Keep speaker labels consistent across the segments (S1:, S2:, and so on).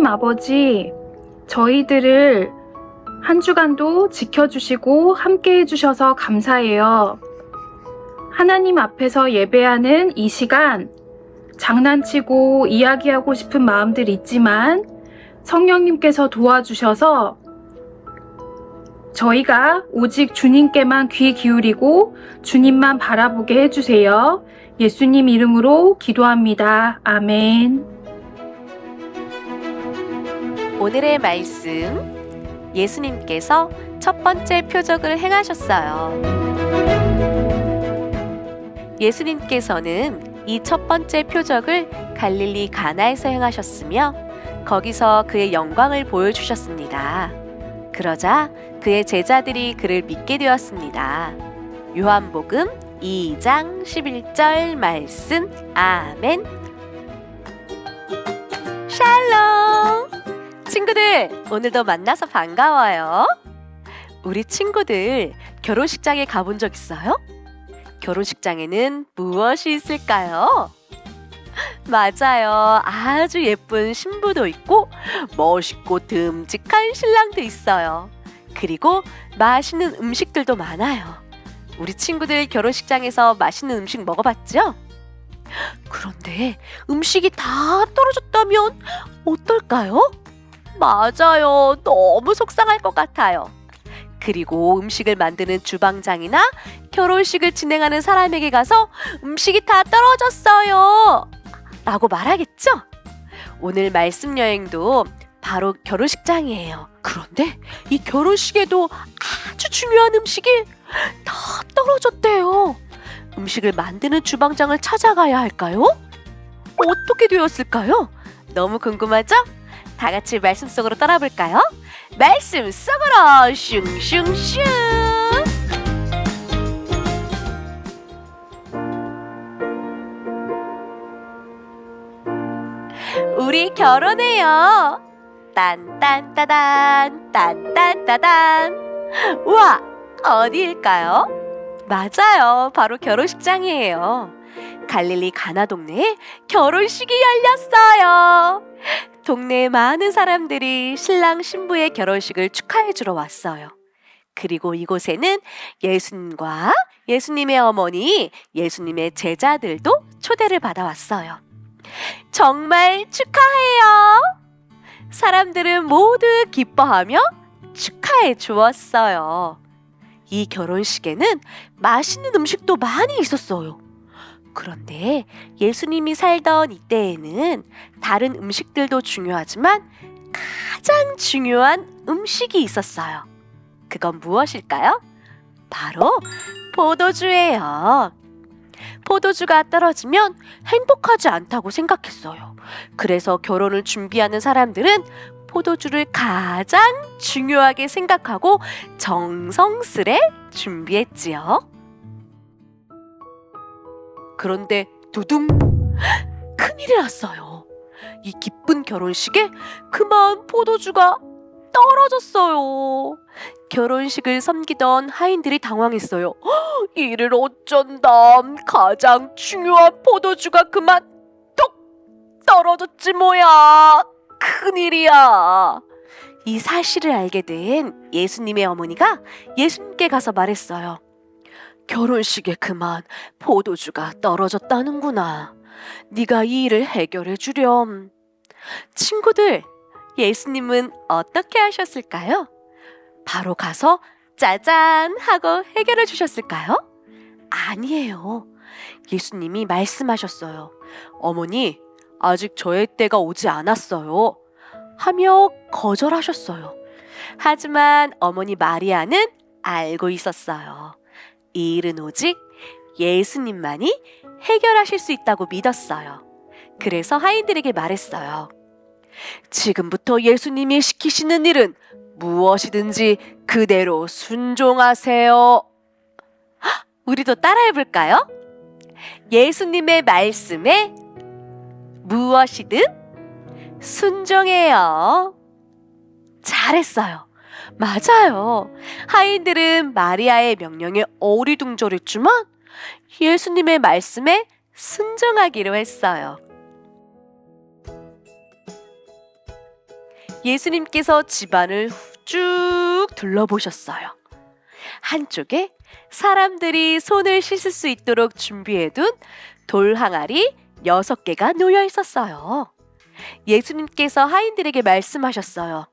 S1: 하나님 아버지, 저희들을 한 주간도 지켜주시고 함께 해주셔서 감사해요. 하나님 앞에서 예배하는 이 시간, 장난치고 이야기하고 싶은 마음들 있지만 성령님께서 도와주셔서 저희가 오직 주님께만 귀 기울이고 주님만 바라보게 해주세요. 예수님 이름으로 기도합니다. 아멘.
S2: 오늘의 말씀 예수님께서 첫 번째 표적을 행하셨어요. 예수님께서는 이 첫 번째 표적을 갈릴리 가나에서 행하셨으며 거기서 그의 영광을 보여주셨습니다. 그러자 그의 제자들이 그를 믿게 되었습니다. 요한복음 2장 11절 말씀 아멘 샬롬 친구들, 오늘도 만나서 반가워요. 우리 친구들 결혼식장에 가본 적 있어요? 결혼식장에는 무엇이 있을까요? 맞아요. 아주 예쁜 신부도 있고 멋있고 듬직한 신랑도 있어요. 그리고 맛있는 음식들도 많아요. 우리 친구들 결혼식장에서 맛있는 음식 먹어봤죠? 그런데 음식이 다 떨어졌다면 어떨까요? 맞아요. 너무 속상할 것 같아요. 그리고 음식을 만드는 주방장이나 결혼식을 진행하는 사람에게 가서 음식이 다 떨어졌어요. 라고 말하겠죠? 오늘 말씀 여행도 바로 결혼식장이에요. 그런데 이 결혼식에도 아주 중요한 음식이 다 떨어졌대요. 음식을 만드는 주방장을 찾아가야 할까요? 어떻게 되었을까요? 너무 궁금하죠? 다 같이 말씀 속으로 떠나볼까요? 말씀 속으로 슝슝슝! 우리 결혼해요. 딴딴따단 딴딴따단 우와 어디일까요? 맞아요 바로 결혼식장이에요 갈릴리 가나 동네에 결혼식이 열렸어요 동네에 많은 사람들이 신랑 신부의 결혼식을 축하해 주러 왔어요 그리고 이곳에는 예수님과 예수님의 어머니, 예수님의 제자들도 초대를 받아왔어요. 정말 축하해요. 사람들은 모두 기뻐하며 축하해 주었어요. 이 결혼식에는 맛있는 음식도 많이 있었어요. 그런데 예수님이 살던 이때에는 다른 음식들도 중요하지만 가장 중요한 음식이 있었어요. 그건 무엇일까요? 바로 포도주예요. 포도주가 떨어지면 행복하지 않다고 생각했어요. 그래서 결혼을 준비하는 사람들은 포도주를 가장 중요하게 생각하고 정성스레 준비했지요. 그런데 두둥 큰일이 났어요. 이 기쁜 결혼식에 그만 포도주가 떨어졌어요. 결혼식을 섬기던 하인들이 당황했어요. "헉, 이를 어쩐담 가장 중요한 포도주가 그만 뚝 떨어졌지 뭐야. 큰일이야. 이 사실을 알게 된 예수님의 어머니가 예수님께 가서 말했어요. 결혼식에 그만 포도주가 떨어졌다는구나. 네가 이 일을 해결해 주렴. 친구들, 예수님은 어떻게 하셨을까요? 바로 가서 짜잔 하고 해결해 주셨을까요? 아니에요. 예수님이 말씀하셨어요. 어머니, 아직 저의 때가 오지 않았어요. 하며 거절하셨어요. 하지만 어머니 마리아는 알고 있었어요. 이 일은 오직 예수님만이 해결하실 수 있다고 믿었어요. 그래서 하인들에게 말했어요. 지금부터 예수님이 시키시는 일은 무엇이든지 그대로 순종하세요. 헉, 우리도 따라해 볼까요? 예수님의 말씀에 무엇이든 순종해요. 잘했어요. 맞아요. 하인들은 마리아의 명령에 어리둥절했지만 예수님의 말씀에 순종하기로 했어요. 예수님께서 집안을 쭉 둘러보셨어요. 한쪽에 사람들이 손을 씻을 수 있도록 준비해둔 돌 항아리 여섯 개가 놓여 있었어요. 예수님께서 하인들에게 말씀하셨어요.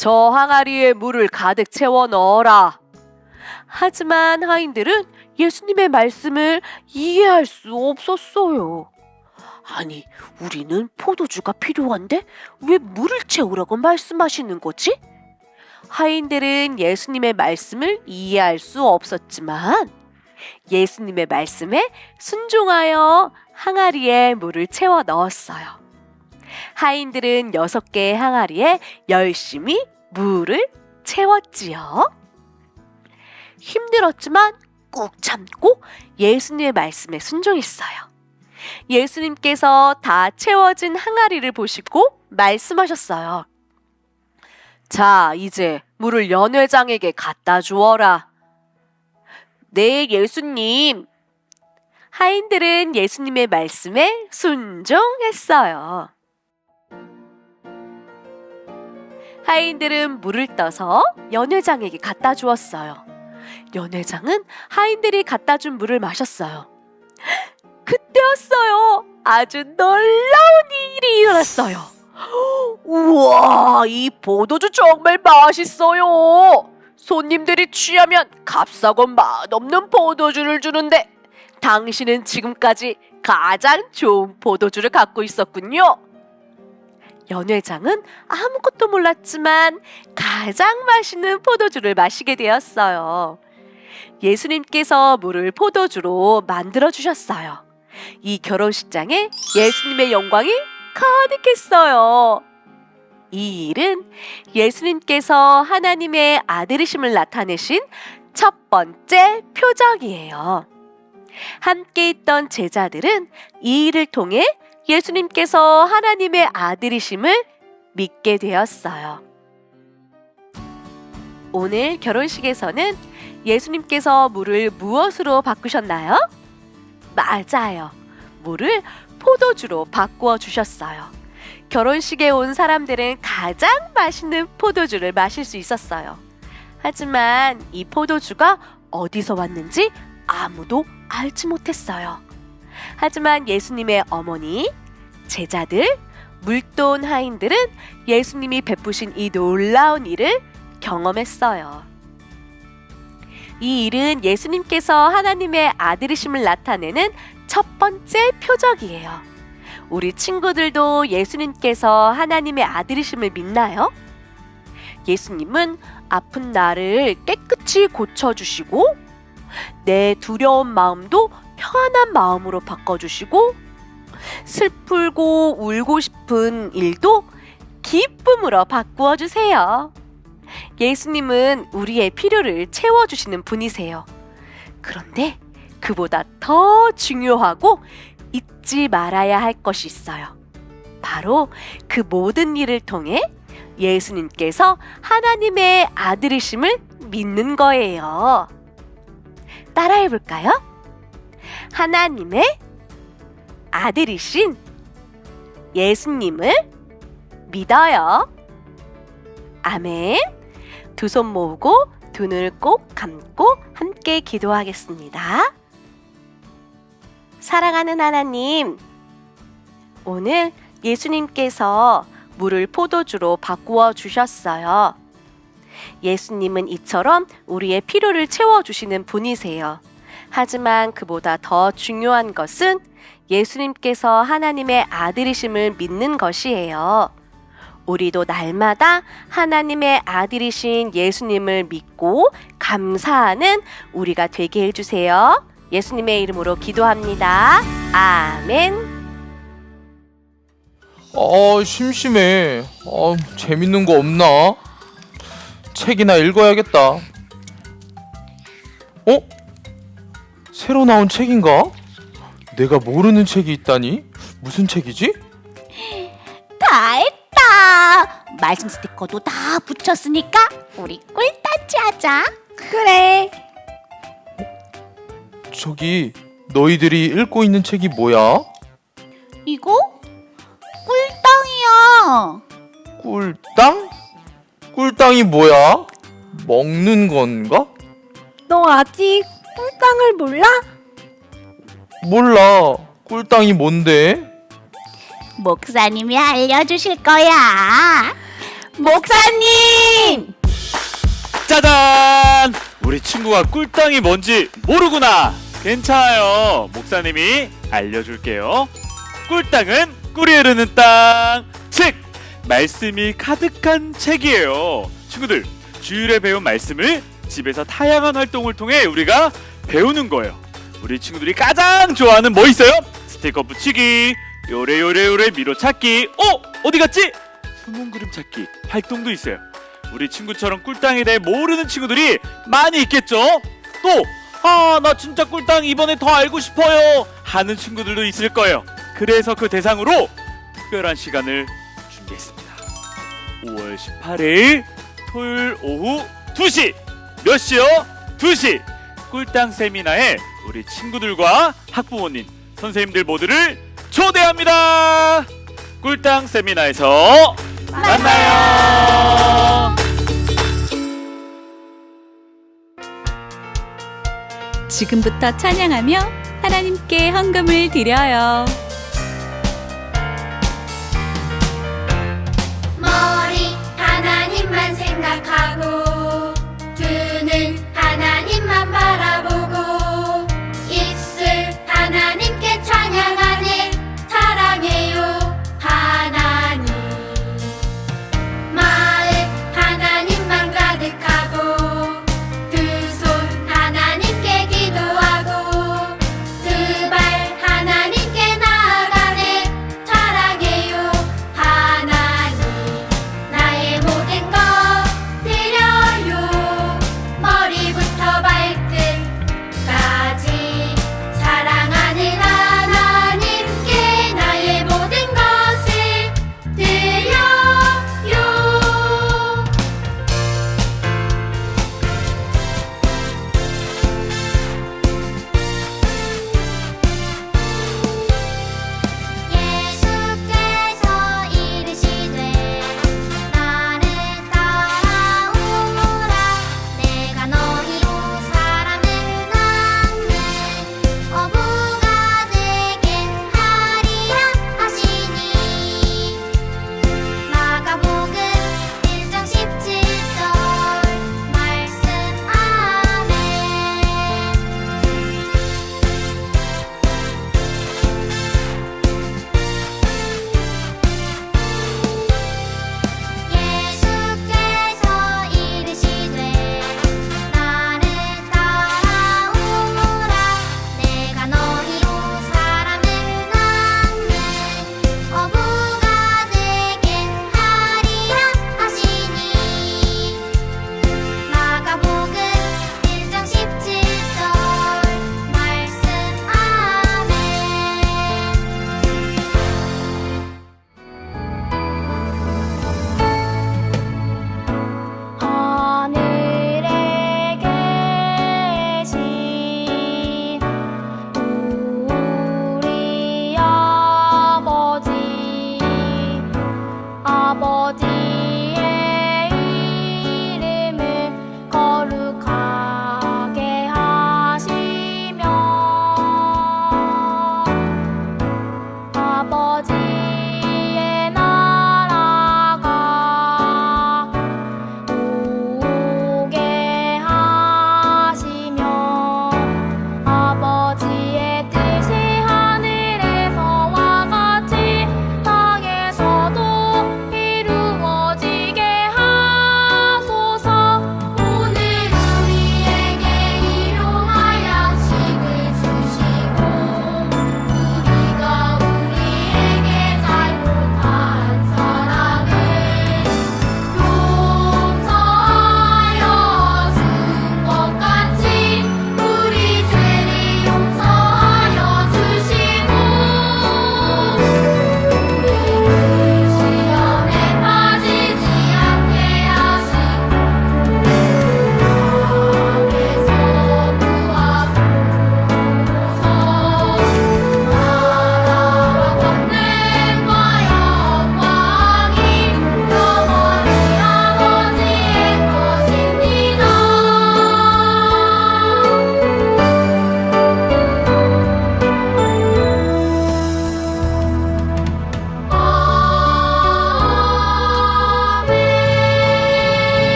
S2: 저 항아리에 물을 가득 채워 넣어라. 하지만 하인들은 예수님의 말씀을 이해할 수 없었어요. 아니, 우리는 포도주가 필요한데 왜 물을 채우라고 말씀하시는 거지? 하인들은 예수님의 말씀을 이해할 수 없었지만 예수님의 말씀에 순종하여 항아리에 물을 채워 넣었어요. 하인들은 여섯 개의 항아리에 열심히 물을 채웠지요. 힘들었지만 꾹 참고 예수님의 말씀에 순종했어요. 예수님께서 다 채워진 항아리를 보시고 말씀하셨어요. 자, 이제 물을 연회장에게 갖다 주어라. 네, 예수님. 하인들은 예수님의 말씀에 순종했어요. 하인들은 물을 떠서 연회장에게 갖다 주었어요. 연회장은 하인들이 갖다 준 물을 마셨어요. 그때였어요. 아주 놀라운 일이 일어났어요. 우와, 이 포도주 정말 맛있어요. 손님들이 취하면 값싸고 맛없는 포도주를 주는데 당신은 지금까지 가장 좋은 포도주를 갖고 있었군요. 연회장은 아무것도 몰랐지만 가장 맛있는 포도주를 마시게 되었어요. 예수님께서 물을 포도주로 만들어 주셨어요. 이 결혼식장에 예수님의 영광이 가득했어요. 이 일은 예수님께서 하나님의 아들이심을 나타내신 첫 번째 표적이에요. 함께 있던 제자들은 이 일을 통해 예수님께서 하나님의 아들이심을 믿게 되었어요. 오늘 결혼식에서는 예수님께서 물을 무엇으로 바꾸셨나요? 맞아요. 물을 포도주로 바꾸어 주셨어요. 결혼식에 온 사람들은 가장 맛있는 포도주를 마실 수 있었어요. 하지만 이 포도주가 어디서 왔는지 아무도 알지 못했어요. 하지만 예수님의 어머니, 제자들, 물돈 하인들은 예수님이 베푸신 이 놀라운 일을 경험했어요. 이 일은 예수님께서 하나님의 아들이심을 나타내는 첫 번째 표적이에요. 우리 친구들도 예수님께서 하나님의 아들이심을 믿나요? 예수님은 아픈 나를 깨끗이 고쳐주시고, 내 두려운 마음도 편안한 마음으로 바꿔주시고, 슬프고 울고 싶은 일도 기쁨으로 바꾸어 주세요. 예수님은 우리의 필요를 채워주시는 분이세요. 그런데 그보다 더 중요하고 잊지 말아야 할 것이 있어요. 바로 그 모든 일을 통해 예수님께서 하나님의 아들이심을 믿는 거예요. 따라해 볼까요? 하나님의 아들이신 예수님을 믿어요. 아멘. 두 손 모으고 두 눈을 꼭 감고 함께 기도하겠습니다. 사랑하는 하나님, 오늘 예수님께서 물을 포도주로 바꾸어 주셨어요. 예수님은 이처럼 우리의 필요를 채워주시는 분이세요. 하지만 그보다 더 중요한 것은 예수님께서 하나님의 아들이심을 믿는 것이에요. 우리도 날마다 하나님의 아들이신 예수님을 믿고 감사하는 우리가 되게 해주세요. 예수님의 이름으로 기도합니다. 아멘.
S3: 아 심심해. 아 재밌는 거 없나? 책이나 읽어야겠다. 어? 새로 나온 책인가? 내가 모르는 책이 있다니? 무슨 책이지?
S4: 다 했다. 말씀 스티커도 다 붙였으니까 우리 꿀따치 하자. 그래.
S3: 저기 너희들이 읽고 있는 책이 뭐야?
S4: 이거 꿀땅이야.
S3: 꿀땅? 꿀땅이 뭐야? 먹는 건가?
S5: 너 아직 꿀땅을 몰라?
S3: 몰라. 꿀땅이 뭔데?
S4: 목사님이 알려주실 거야. 목사님!
S6: 짜잔! 우리 친구가 꿀땅이 뭔지 모르구나. 괜찮아요. 목사님이 알려줄게요. 꿀땅은 꿀이 흐르는 땅. 책! 말씀이 가득한 책이에요. 친구들, 주일에 배운 말씀을 집에서 다양한 활동을 통해 우리가 배우는 거예요. 우리 친구들이 가장 좋아하는 뭐 있어요? 스티커 붙이기, 요래요래요래 미로 찾기. 어? 어디 갔지? 숨은 그림 찾기 활동도 있어요. 우리 친구처럼 꿀땅에 대해 모르는 친구들이 많이 있겠죠? 또, 아, 나 진짜 꿀땅 이번에 더 알고 싶어요. 하는 친구들도 있을 거예요. 그래서 그 대상으로 특별한 시간을 준비했습니다. 5월 18일 토요일 오후 2시. 몇 시요? 2시. 꿀땅 세미나에 우리 친구들과 학부모님, 선생님들 모두를 초대합니다. 꿀땅 세미나에서 만나요.
S7: 지금부터 찬양하며 하나님께 헌금을 드려요.